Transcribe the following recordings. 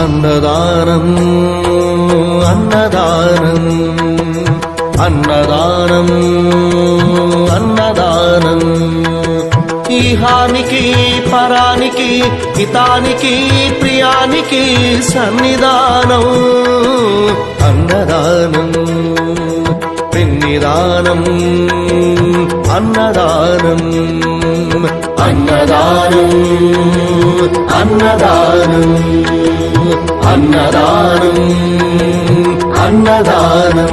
అన్నదానం అన్నదానం అన్నదానం అన్నదానం. ఈహానికి పరానికి హితానికి ప్రియానికి సన్నిధానం అన్నదానం పిన్నిదానం అన్నదానం అన్నదానం అన్నదానం అన్నదానం అన్నదానం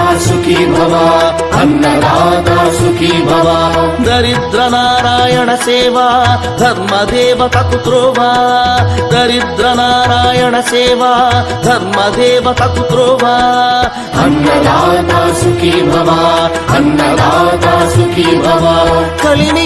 సుఖీ భవ అన్నదాత సుఖీ భవ. దరిద్ర నారాయణ సేవా ధర్మదేవతకు త్రోవా. దరిద్ర నారాయణ సేవా ధర్మదేవతకు త్రోవా. అన్నదాత సుఖీ భవ అన్నదాత సుఖీ భవ. కలిని